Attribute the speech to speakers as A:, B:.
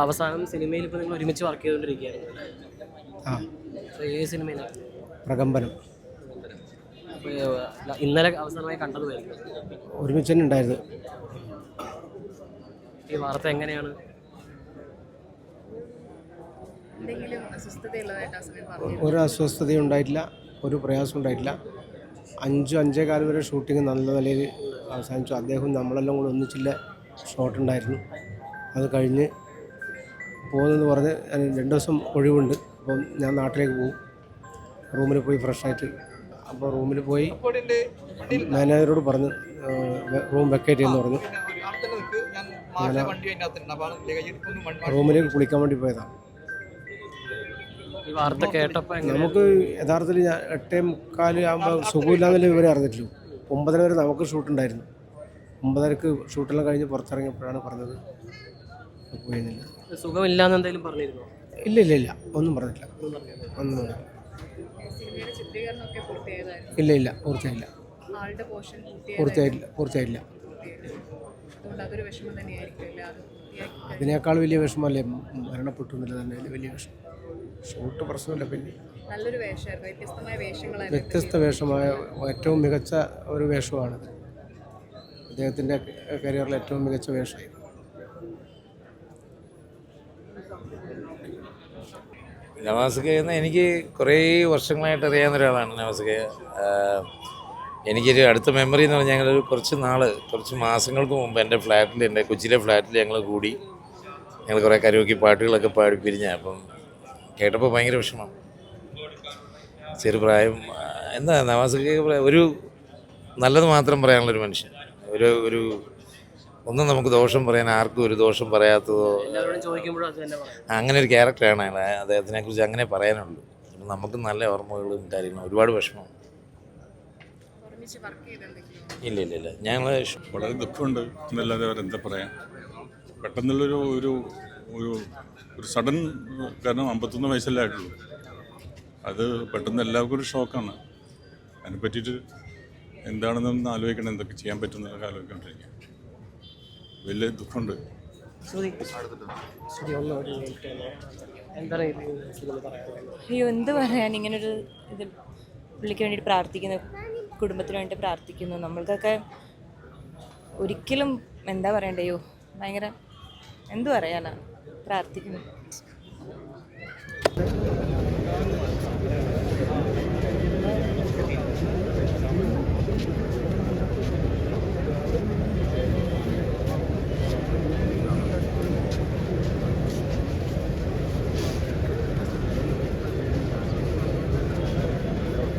A: അവസാനം സിനിമയിൽ ഇപ്പോൾ നിങ്ങൾ ഒരുമിച്ച് വർക്ക് ചെയ്തുകൊണ്ടിരിക്കുകയാണ്. ഏത് സിനിമയിലാണ്
B: പ്രകമ്പനം.
A: ഇന്നലെ അവസാനമായി കണ്ടതുമായിരിക്കും.
B: ഒരുമിച്ച് തന്നെ ഉണ്ടായിരുന്നു.
A: ഈ വാർത്ത എങ്ങനെയാണ്?
B: ഒരു അസ്വസ്ഥതയും ഉണ്ടായിട്ടില്ല ഒരു പ്രയാസം ഉണ്ടായിട്ടില്ല. അഞ്ച് അഞ്ചേ കാലം വരെ ഷൂട്ടിംഗ് നല്ല നിലയിൽ അവസാനിച്ചു. അദ്ദേഹം നമ്മളെല്ലാം കൂടെ ഒന്നിച്ചില്ല. ഷോട്ട് ഉണ്ടായിരുന്നു. അത് കഴിഞ്ഞ് പോകുന്നെന്ന് പറഞ്ഞ് ഞാൻ രണ്ട് ദിവസം ഒഴിവുണ്ട്. അപ്പം ഞാൻ നാട്ടിലേക്ക് പോകും. റൂമിൽ പോയി ഫ്രഷായിട്ട് അപ്പോൾ റൂമിൽ പോയി മാനേജറോട് പറഞ്ഞ് റൂം വെക്കേറ്റ് ചെയ്യുന്നു പറഞ്ഞു. റൂമിലേക്ക് കുളിക്കാൻ വേണ്ടി പോയതാണ്.
A: വാർത്ത കേട്ടപ്പോൾ
B: നമുക്ക് യഥാർത്ഥത്തിൽ ഞാൻ എട്ടേ മുക്കാൽ ആകുമ്പോൾ സുഖമില്ലാന്നല്ലേ വിവരം അറിഞ്ഞിട്ടുള്ളൂ. ഒമ്പതര വരെ നമുക്ക് ഷൂട്ടുണ്ടായിരുന്നു ഒമ്പതരക്ക് ഷൂട്ടെല്ലാം കഴിഞ്ഞ് പുറത്തിറങ്ങിയപ്പോഴാണ് പറഞ്ഞത് പോയിരുന്നില്ല.
A: സുഖമില്ലാന്ന് എന്തെങ്കിലും പറഞ്ഞിരുന്നോ?
B: ഇല്ല ഇല്ല ഇല്ല ഒന്നും പറഞ്ഞില്ല
C: ഒന്നും
B: ഇല്ല ഇല്ല പൂർത്തിയായില്ല. പൂർത്തിയായില്ല
C: പൂർത്തിയായില്ല.
B: അതിനേക്കാൾ വലിയ വിഷമമല്ലേ? മരണപ്പെട്ടു എന്നില്ല തന്നെ. വലിയ വിഷമം ഷൂട്ട് പ്രശ്നമില്ല പിന്നെ.
C: നല്ലൊരു വേഷമായിരുന്നു. വ്യത്യസ്തമായ വേഷങ്ങളാണ്
B: വ്യത്യസ്ത വേഷമായ ഏറ്റവും മികച്ച ഒരു വേഷമാണിത്. അദ്ദേഹത്തിന്റെ കരിയറിൽ ഏറ്റവും മികച്ച വേഷമായിരുന്നു.
D: നവാസുക എന്ന് എനിക്ക് കുറേ വർഷങ്ങളായിട്ട് അറിയാവുന്ന ഒരാളാണ് നവാസുക എനിക്കൊരു അടുത്ത മെമ്മറി എന്ന് പറഞ്ഞാൽ ഞങ്ങളൊരു കുറച്ച് നാൾ കുറച്ച് മാസങ്ങൾക്ക് മുമ്പ് എന്റെ ഫ്ലാറ്റിൽ എന്റെ കൊച്ചിയിലെ ഫ്ലാറ്റിൽ ഞങ്ങൾ കൂടി. ഞങ്ങൾ കുറേ കരോക്കി പാട്ടുകളൊക്കെ പാടി പിരിഞ്ഞ അപ്പം കേട്ടപ്പോൾ ഭയങ്കര വിഷമം. ചെറുപ്രായം എന്താ നവാസുക ഒരു നല്ലത് മാത്രം പറയാനുള്ളൊരു മനുഷ്യൻ. ഒരു ഒരു ഒന്നും നമുക്ക് ദോഷം പറയാൻ ആർക്കും ഒരു ദോഷം പറയാത്തതോ
A: എല്ലാവരോടും ചോദിക്കുമ്പോഴും അത് തന്നെ പറയാം.
D: അങ്ങനെ ഒരു ക്യാരക്ടറാണ് അയാൾ അദ്ദേഹത്തിനെ കുറിച്ച് അങ്ങനെ പറയാനുള്ളൂ. നമുക്ക് നല്ല ഓർമ്മകളും കാര്യങ്ങളും ഒരുപാട് വിഷമം. ഇല്ല ഇല്ല ഇല്ല. ഞങ്ങൾ
E: വളരെ ദുഃഖമുണ്ട് എന്നല്ലാതെ എന്താ പറയാം? പെട്ടെന്നുള്ളൊരു ഒരു ഒരു ഒരു സഡൻ കാരണം അമ്പത്തൊന്ന് വയസ്സല്ലേ ആയിട്ടുള്ളൂ. അത് പെട്ടെന്ന് എല്ലാവർക്കും ഒരു ഷോക്കാണ് അതിനെ പറ്റിയിട്ട് എന്താണെന്നൊന്ന് ആലോചിക്കണം എന്തൊക്കെ ചെയ്യാൻ പറ്റുന്നതൊക്കെ ആലോചിക്കൊണ്ടിരിക്കുക വലിയ ദുഃഖമുണ്ട്.
F: അയ്യോ എന്ത് പറയാൻ? ഇങ്ങനൊരു ഇത് പുള്ളിക്ക് വേണ്ടിയിട്ട് പ്രാർത്ഥിക്കുന്നു കുടുംബത്തിന് വേണ്ടി പ്രാർത്ഥിക്കുന്നു. നമ്മൾക്കൊക്കെ ഒരിക്കലും എന്താ പറയണ്ടയോ ഭയങ്കര എന്തു പറയാനാ? പ്രാർത്ഥിക്കുന്നു.